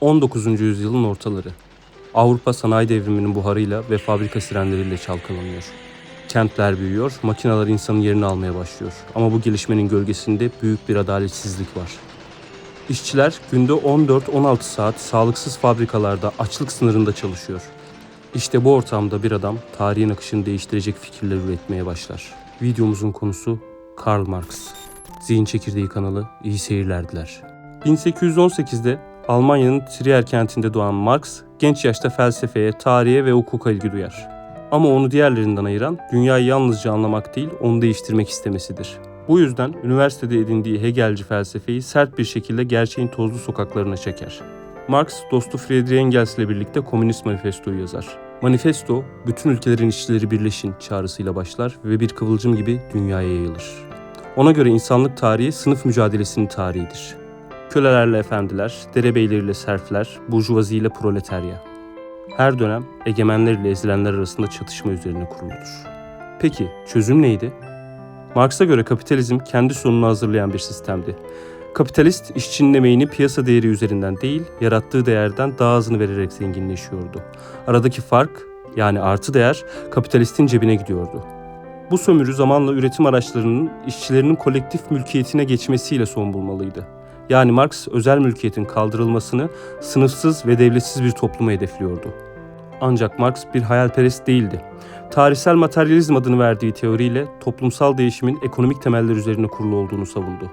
19. yüzyılın ortaları. Avrupa sanayi devriminin buharıyla ve fabrika sirenleriyle çalkalanıyor. Kentler büyüyor, makineler insanın yerini almaya başlıyor. Ama bu gelişmenin gölgesinde büyük bir adaletsizlik var. İşçiler günde 14-16 saat sağlıksız fabrikalarda açlık sınırında çalışıyor. İşte bu ortamda bir adam tarihin akışını değiştirecek fikirler üretmeye başlar. Videomuzun konusu Karl Marx. Zihin Çekirdeği kanalı iyi seyirler diler. 1818'de Almanya'nın Trier kentinde doğan Marx, genç yaşta felsefeye, tarihe ve hukuka ilgi duyar. Ama onu diğerlerinden ayıran dünyayı yalnızca anlamak değil, onu değiştirmek istemesidir. Bu yüzden üniversitede edindiği Hegelci felsefeyi sert bir şekilde gerçeğin tozlu sokaklarına çeker. Marx, dostu Friedrich Engels ile birlikte Komünist Manifesto'yu yazar. Manifesto, bütün ülkelerin işçileri birleşin çağrısıyla başlar ve bir kıvılcım gibi dünyaya yayılır. Ona göre insanlık tarihi sınıf mücadelesinin tarihidir. Kölelerle efendiler, derebeyleriyle serfler, burjuvazi ile proletarya. Her dönem egemenler ile ezilenler arasında çatışma üzerine kuruludur. Peki çözüm neydi? Marx'a göre kapitalizm kendi sonunu hazırlayan bir sistemdi. Kapitalist işçinin emeğini piyasa değeri üzerinden değil, yarattığı değerden daha azını vererek zenginleşiyordu. Aradaki fark yani artı değer kapitalistin cebine gidiyordu. Bu sömürü zamanla üretim araçlarının işçilerinin kolektif mülkiyetine geçmesiyle son bulmalıydı. Yani Marx özel mülkiyetin kaldırılmasını sınıfsız ve devletsiz bir topluma hedefliyordu. Ancak Marx bir hayalperest değildi. Tarihsel materyalizm adını verdiği teoriyle toplumsal değişimin ekonomik temeller üzerine kurulu olduğunu savundu.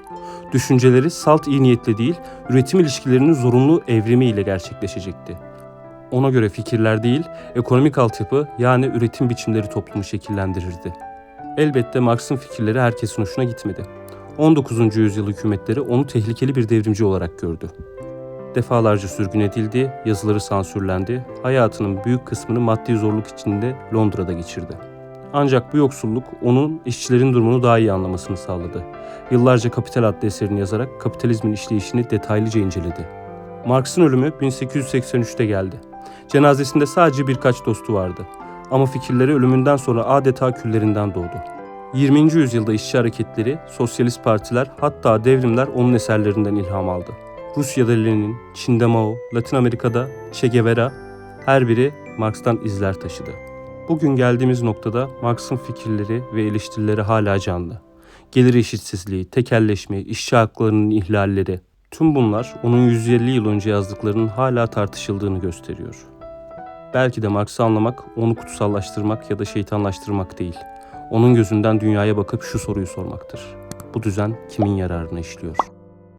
Düşünceleri salt iyi niyetle değil, üretim ilişkilerinin zorunlu evrimi ile gerçekleşecekti. Ona göre fikirler değil, ekonomik altyapı yani üretim biçimleri toplumu şekillendirirdi. Elbette Marx'ın fikirleri herkesin hoşuna gitmedi. 19. yüzyıl hükümetleri onu tehlikeli bir devrimci olarak gördü. Defalarca sürgün edildi, yazıları sansürlendi, hayatının büyük kısmını maddi zorluk içinde Londra'da geçirdi. Ancak bu yoksulluk onun işçilerin durumunu daha iyi anlamasını sağladı. Yıllarca Kapital adlı eserini yazarak kapitalizmin işleyişini detaylıca inceledi. Marx'ın ölümü 1883'te geldi. Cenazesinde sadece birkaç dostu vardı. Ama fikirleri ölümünden sonra adeta küllerinden doğdu. 20. yüzyılda işçi hareketleri, sosyalist partiler hatta devrimler onun eserlerinden ilham aldı. Rusya'da Lenin, Çin'de Mao, Latin Amerika'da Che Guevara her biri Marx'tan izler taşıdı. Bugün geldiğimiz noktada Marx'ın fikirleri ve eleştirileri hala canlı. Gelir eşitsizliği, tekelleşme, işçi haklarının ihlalleri, tüm bunlar onun 150 yıl önce yazdıklarının hala tartışıldığını gösteriyor. Belki de Marx'ı anlamak, onu kutsallaştırmak ya da şeytanlaştırmak değil. Onun gözünden dünyaya bakıp şu soruyu sormaktır. Bu düzen kimin yararına işliyor?